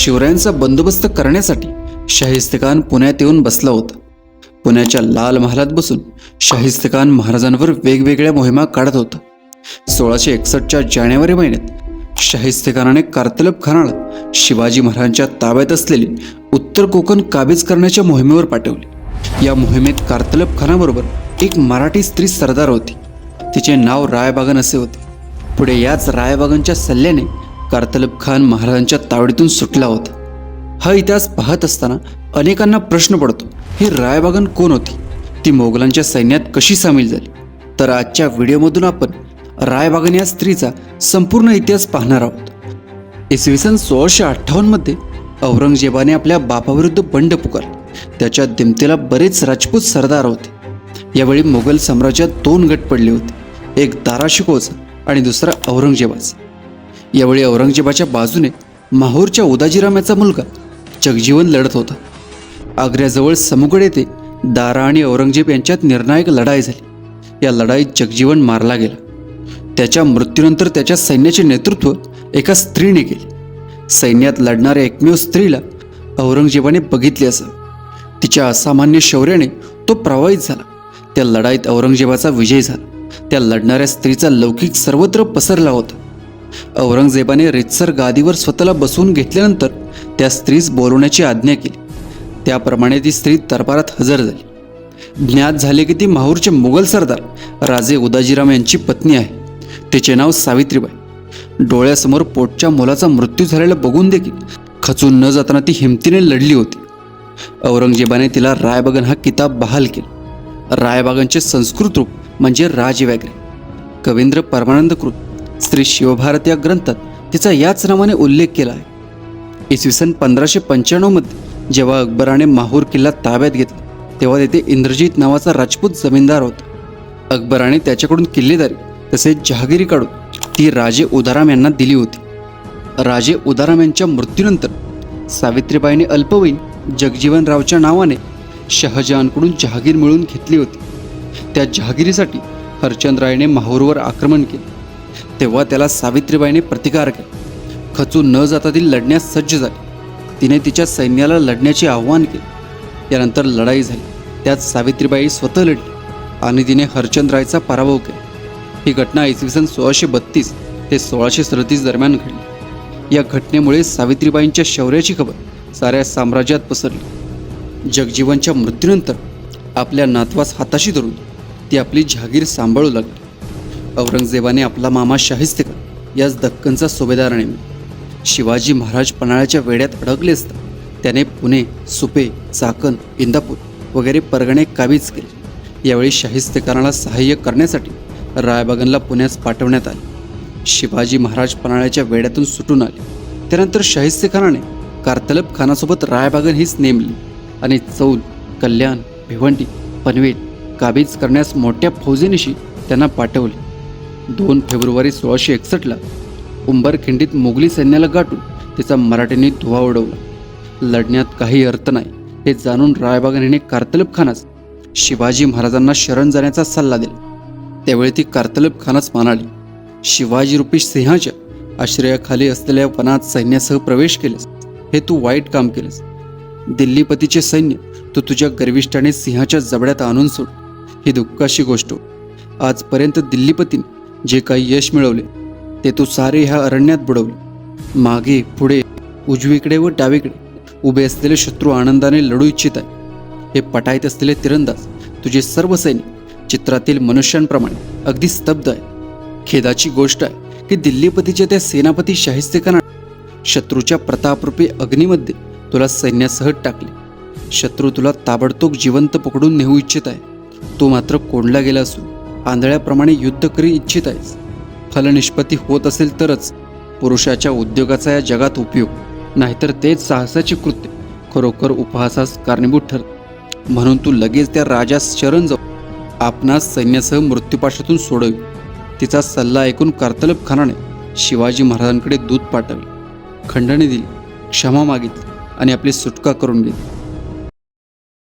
शिवरायांचा बंदोबस्त करण्यासाठी शाहिस्तेखान पुण्यात येऊन बसला होता. पुण्याच्या लाल महालात बसून शाहिस्तेखान महाराजांवर वेगवेगळ्या मोहिमा काढत होता. सोळाशे एकसष्टच्या जानेवारी महिन्यात शाहिस्तेखानाने कार्तलब खानाला शिवाजी महाराजांच्या ताब्यात असलेले उत्तर कोकण काबीज करण्याच्या मोहिमेवर पाठवले. या मोहिमेत कार्तलब खानाबरोबर एक मराठी स्त्री सरदार होती. तिचे नाव रायबागन असे होते. पुढे याच रायबागांच्या सल्ल्याने कार्तलब खान महाराजांच्या तावडीतून सुटला होता. हा इतिहास पाहत असताना अनेकांना प्रश्न पडतो ही रायबागन कोण होती? ती मोगलांच्या सैन्यात कशी सामील झाली? तर आजच्या व्हिडिओमधून आपण रायबागन या स्त्रीचा संपूर्ण इतिहास पाहणार आहोत. इसवी सन सोळाशे अठ्ठावन्नमध्ये औरंगजेबाने आपल्या बापाविरुद्ध बंड पुकारले. त्याच्या दिमतेला बरेच राजपूत सरदार होते. यावेळी मोगल साम्राज्यात दोन गट पडले होते एक दारा शिकोचा आणि दुसरा औरंगजेबाचा. यावेळी औरंगजेबाच्या बाजूने माहूरच्या उदाजीराम याचा मुलगा जगजीवन लढत होता. आग्र्याजवळ समुगड येथे दारा आणि औरंगजेब यांच्यात निर्णायक लढाई झाली. या लढाईत जगजीवन मारला गेला. त्याच्या मृत्यूनंतर त्याच्या सैन्याचे नेतृत्व एका स्त्रीने केले. सैन्यात लढणाऱ्या एकमेव स्त्रीला औरंगजेबाने बघितले असं. तिच्या असामान्य शौर्याने तो प्रवाहित झाला. त्या लढाईत औरंगजेबाचा विजय झाला. त्या लढणाऱ्या स्त्रीचा लौकिक सर्वत्र पसरला होता. औरंगजेबाने रितसर गादीवर स्वतःला बसवून घेतल्यानंतर त्या स्त्रीस बोलवण्याची आज्ञा केली. त्याप्रमाणे ती स्त्री दरबारात हजर झाली. ज्ञात झाले की ती माहूरचे मुघल सरदार राजे उदाजीराम यांची पत्नी आहे. तिचे नाव सावित्रीबाई. डोळ्यासमोर पोटच्या मुलाचा मृत्यू झालेला बघून देखील खचून न जाताना ती हिमतीने लढली होती. औरंगजेबाने तिला रायबगन हा किताब बहाल केला. रायबागांचे संस्कृत रूप म्हणजे राजव्याग्रे कवींद्र परमानंद कृत. श्री शिवभारत या ग्रंथात तिचा याच नावाने उल्लेख केला आहे. इसवी सन पंधराशे पंच्याण्णवमध्ये जेव्हा अकबराने माहूर किल्ला ताब्यात घेतला तेव्हा तेथे इंद्रजीत नावाचा राजपूत जमीनदार होता. अकबराने त्याच्याकडून किल्लेदारी तसेच जहागिरी काढून ती राजे उदाराम यांना दिली होती. राजे उदाराम यांच्या मृत्यूनंतर सावित्रीबाईने अल्पवयीन जगजीवनरावच्या नावाने शहाजहानकडून जहागीर मिळवून घेतली होती. त्या जहागिरीसाठी हरचंद्रायने माहूरवर आक्रमण केले. तेव्हा त्याला सावित्रीबाईने प्रतिकार केला. खचून न जाता ती लढण्यास सज्ज झाली. तिने तिच्या सैन्याला लढण्याचे आव्हान केले. यानंतर लढाई झाली. त्यात सावित्रीबाई स्वतः लढली आणि तिने हरचंद्रायचा पराभव केला. ही घटना इसवी सन सोळाशे बत्तीस ते सोळाशे सदतीस दरम्यान घडली. या घटनेमुळे सावित्रीबाईंच्या शौर्याची खबर साऱ्या साम्राज्यात पसरली. जगजीवनच्या मृत्यूनंतर आपल्या नातवास हाताशी धरून ती आपली जहागीर सांभाळू लागली. औरंगजेबाने आपला मामा शाहिस्तेकर याच दक्कनचा सुभेदार नेमला शिवाजी महाराज पन्हाळ्याच्या वेड्यात अडकले असता त्याने पुणे सुपे चाकण इंदापूर वगैरे परगणे काबीज केले. यावेळी शाहिस्तेखानाला सहाय्य करण्यासाठी रायबागनला पुण्यास पाठवण्यात आले. शिवाजी महाराज पन्हाळ्याच्या वेड्यातून सुटून आले. त्यानंतर शाहिस्तेखानाने कार्तलब खानासोबत रायबागन हीच नेमली आणि चौल कल्याण भिवंडी पनवेल काबीज करण्यास मोठ्या फौजेनिशी त्यांना पाठवले. दोन फेब्रुवारी सोळाशे एकसष्टला उंबरखिंडीत मोगली सैन्याला गाठून तिचा मराठ्यांनी धुवा उडवला. लढण्यात काही अर्थ नाही हे जाणून रायबागन कार्तलब खानास शिवाजी महाराजांना शरण जाण्याचा सल्ला दिला. त्यावेळी ती कार्तलब खानास म्हणाली शिवाजी रुपी सिंहाच्या आश्रयाखाली असलेल्या वनात सैन्यासह प्रवेश केलेस हे तू वाईट काम केलेस. दिल्लीपतीचे सैन्य तू तुझ्या गर्विष्ठाने सिंहाच्या जबड्यात आणून सोड. ही दुःखाची गोष्ट हो. आजपर्यंत दिल्लीपतीने जे काही यश मिळवले ते तू सारे ह्या अरण्यात बुडवले. मागे पुढे उजवीकडे व डावीकडे उभे असलेले शत्रू आनंदाने लढू इच्छित आहे हे पटायत असलेले तिरंदाज तुझे सर्व सैनिक चित्रातील मनुष्यांप्रमाणे अगदी स्तब्ध आहे खेदाची गोष्ट आहे की दिल्लीपतीच्या त्या सेनापती शाहिस्तेखाना शत्रूच्या प्रतापरूपी अग्नीमध्ये तुला सैन्यासह टाकले. शत्रू तुला ताबडतोब जिवंत पकडून नेऊ इच्छित आहे तू मात्र कोंडला गेला असून आंधळ्याप्रमाणे युद्ध करी इच्छित आहेस. फलनिष्पत्ती होत असेल तरच पुरुषाच्या उद्योगाचा या जगात उपयोग. नाहीतर तेच साहसाचे कृत्य. खरोखर उपहासास कारणीभूत ठरत. म्हणून तू लगेच त्या राजास शरण जाऊ. आपणास सैन्यासह मृत्यूपाशातून सोडवी. तिचा सल्ला ऐकून कार्तलब खानाने शिवाजी महाराजांकडे दूध पाठवले. खंडणी दिली क्षमा मागितली आणि आपली सुटका करून घेतली